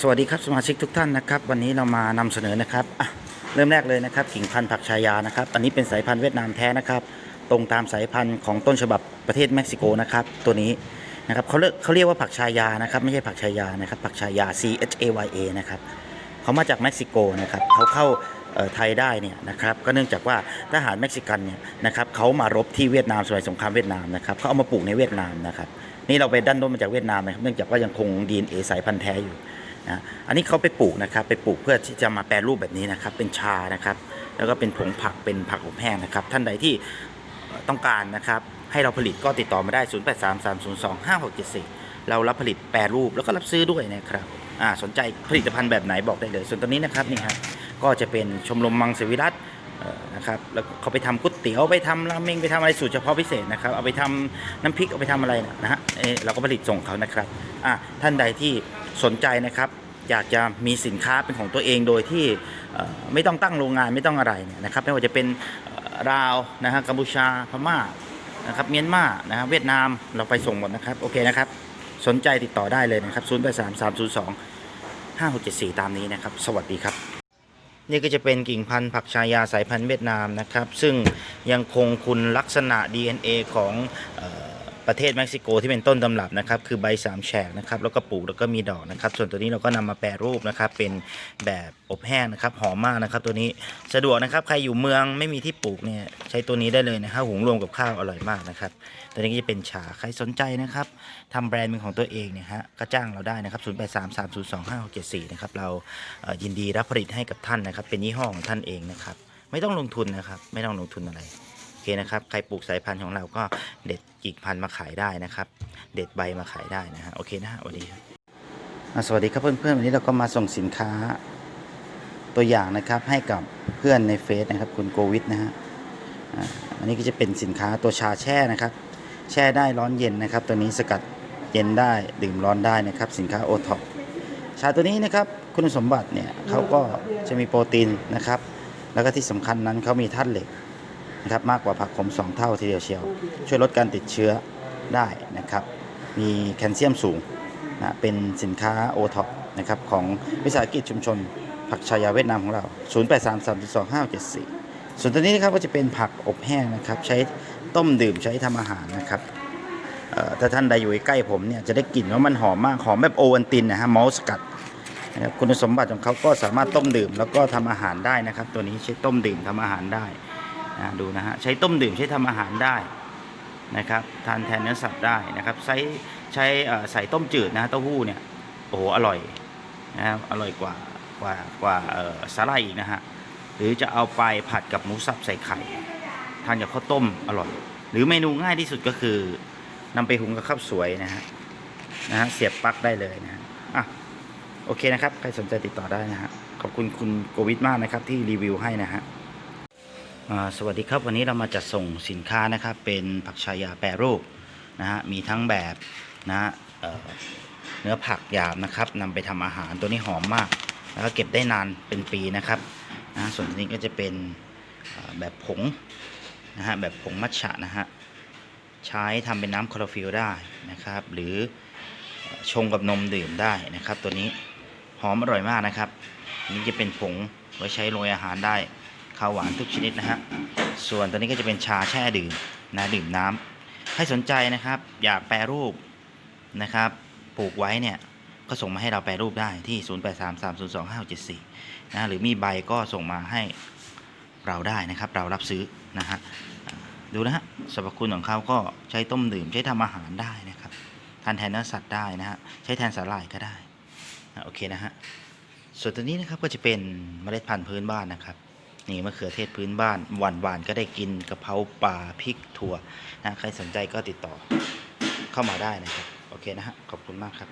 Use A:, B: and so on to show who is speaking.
A: สวัสดีครับสมาชิกทุกท่านนะครับ วันนี้เรามานำเสนอนะครับเริ่มแรกเลยนะครับกิ่งพันธุ์ผักชายานะครับ อันนี้เป็นสายพันธุ์เวียดนามแท้นะครับ ตรงตามสายพันธุ์ของต้นฉบับประเทศเม็กซิโกนะครับตัวนี้นะครับเขาเรียกเขาเรียกว่าผักชายานะครับไม่ใช่ผักชายานะครับผักชายา C H A Y A นะครับเขามาจากเม็กซิโกนะครับเขาเข้าไทยได้เนี่ยนะครับก็เนื่องจากว่าทหารเม็กซิกันเนี่ยนะครับเขามารบที่เวียดนามสมัยสงครามเวียดนามนะครับเขาเอามาปลูกในเวียดนามนะครับนี่เราไปดันด้นมาจากเวียดนามนะครับเนื่องจากว่ายังคง DNA สายพันธุ์แท้อยู่ นะอันนี้เขาไปปลูกนะครับ ไปปลูกเพื่อที่จะมาแปรรูปแบบนี้นะครับ เป็นชานะครับ แล้วก็เป็นผงผักเป็นผักอบแห้งนะครับ ท่านใดที่ต้องการนะครับ ให้เราผลิตก็ติดต่อมาได้ 0833025674 เรารับผลิตแปรรูปแล้วก็รับซื้อด้วยนะครับอ่าสนใจผลิตภัณฑ์แบบไหนบอกได้เลย ส่วนตัวนี้นะครับนี่ฮะก็จะเป็นชมรมมังสวิรัตนะครับแล้วเขาไปทำก๋วยเตี๋ยวไปทำราเมงไปทำอะไรสูตรเฉพาะพิเศษนะครับเอาไปทำน้ำพริกเอาไปทำอะไรนะฮะเออเราก็ผลิตส่งเขานะครับอ่าท่านใดที่ สนใจนะครับ อยากจะมีสินค้าเป็นของตัวเองโดยที่ไม่ต้องตั้งโรงงานไม่ต้องอะไรเนี่ยนะครับไม่ว่าจะเป็นเอ่อลาวนะฮะกัมพูชาพม่านะครับเมียนมานะฮะเวียดนามเราไปส่งหมดนะครับโอเคนะครับ สนใจติดต่อได้เลยนะครับ 0 8 3 3 0 2 5 6 7 4 ตามนี้นะครับ สวัสดีครับ นี่ก็จะเป็นกิ่งพันธุ์ผักชายาสายพันธุ์เวียดนามนะครับ ซึ่งยังคงคุณลักษณะ DNA ของเออ ประเทศเม็กซิโกที่เป็นต้นตำรับนะครับคือใบสามแฉกนะครับแล้วก็ปลูกแล้วก็มีดอกนะครับ ส่วนตัวนี้เราก็นำมาแปรรูปนะครับเป็นแบบอบแห้งนะครับหอมมากนะครับ ตัวนี้สะดวกนะครับใครอยู่เมืองไม่มีที่ปลูกเนี่ยใช้ตัวนี้ได้เลยนะครับหุงรวมกับข้าวอร่อยมากนะครับตัวนี้ก็จะเป็นชาใครสนใจนะครับทำแบรนด์เป็นของตัวเองเนี่ยฮะก็จ้างเราได้นะครับ 0833025674 นะครับเรายินดีรับผลิตให้กับท่านนะครับ เป็นยี่ห้อของท่านเองนะครับไม่ต้องลงทุนนะครับไม่ต้องลงทุนอะไร เคนะครับ ใครปลูกสายพันธุ์ของเราก็เด็ดกิ่งพันธุ์มาขายได้นะครับ เด็ดใบมาขายได้นะฮะโอเคนะฮะสวัสดีสวัสดีครับเพื่อนๆวันนี้เราก็มาส่งสินค้าตัวอย่างนะครับให้กับเพื่อนในเฟซนะครับคุณโกวิทนะฮะอันนี้ก็จะเป็นสินค้าตัวชาแช่นะครับ แช่ได้ร้อนเย็นนะครับ ตัวนี้สกัดเย็นได้ดื่มร้อนได้นะครับ สินค้าโอท็อปชาตัวนี้นะครับคุณสมบัติเนี่ยเขาก็จะมีโปรตีนนะครับ แล้วก็ที่สำคัญนั้นเขามีธาตุเหล็ก นะครับมากกว่าผักขม 2 เท่าทีเดียวเชียว ช่วยลดการติดเชื้อได้นะครับ มีแคลเซียมสูงนะเป็นสินค้าโอท็อปนะครับของวิสาหกิจชุมชน ผักชายาเวียดนามของเรา 0833225574 ส่วนตัวนี้นะครับก็จะเป็นผักอบแห้งนะครับ ใช้ต้มดื่มใช้ทำอาหารนะครับถ้าท่านใดอยู่ใกล้ผมเนี่ยจะได้กลิ่นว่ามันหอมมากหอมแบบโอวันตินนะฮะมอลสกัดนะครับคุณสมบัติของเขาก็สามารถต้มดื่ม แล้วก็ทำอาหารได้นะครับ ตัวนี้ใช้ต้มดื่มทำอาหารได้ นะดูนะฮะใช้ต้มดื่มใช้ทำอาหารได้นะครับทานแทนเนื้อสัตว์ได้นะครับใช้ใช้ใส่ต้มจืดนะฮะเต้าหู้เนี่ยโอ้โหอร่อยนะครับอร่อยกว่ากว่ากว่าสาหร่ายอีกนะฮะหรือจะเอาไปผัดกับหมูสับใส่ไข่ทานกับข้าวต้มอร่อย หรือเมนูง่ายที่สุดก็คือนำไปหุงกับข้าวสวยนะฮะนะฮะเสียบปลั๊กได้เลยนะฮะอะโอเคนะครับ ใครสนใจติดต่อได้นะฮะขอบคุณคุณโกวิทมากนะครับที่รีวิวให้นะฮะ สวัสดีครับวันนี้เรามาจัดส่งสินค้านะครับเป็นผักชายาแปรรูปนะฮะมีทั้งแบบนะฮะเเนื้อผักหยาบนะครับนำไปทำอาหารตัวนี้หอมมาก แล้วก็เก็บได้นานเป็นปีนะครับนะส่วนนี้ก็จะเป็นแบบผงนะฮะแบบผงมัทฉะนะฮะใช้ทำเป็นน้ำคลอโรฟิลได้นะครับ หรือชงกับนมดื่มได้นะครับ ตัวนี้หอมอร่อยมากนะครับนนี้จะเป็นผงไว้ใช้โรยอาหารได้ ข้าวหวานทุกชนิดนะฮะส่วนตัวนี้ก็จะเป็นชาแช่ดื่มนะดื่มน้ำให้สนใจนะครับ อยากแปรรูปนะครับปลูกไว้เนี่ยก็ส่งมาให้เราแปรรูปได้ที่ 0833025674นะหรือมีใบก็ส่งมาให้เราได้นะครับ เรารับซื้อนะฮะดูนะฮะสรรพคุณของเขาก็ใช้ต้มดื่มใช้ทำอาหารได้นะครับทานแทนเนื้อสัตว์ได้นะฮะใช้แทนสาหร่ายก็ได้อะโอเคนะฮะส่วนตัวนี้นะครับก็จะเป็นเมล็ดพันธุ์พื้นบ้านนะครับ นี่มะเขือเทศพื้นบ้านหวานหวานๆก็ได้กินกะเพราปลาพริกถั่วนะใครสนใจก็ติดต่อเข้ามาได้นะครับ โอเคนะฮะขอบคุณมากครับ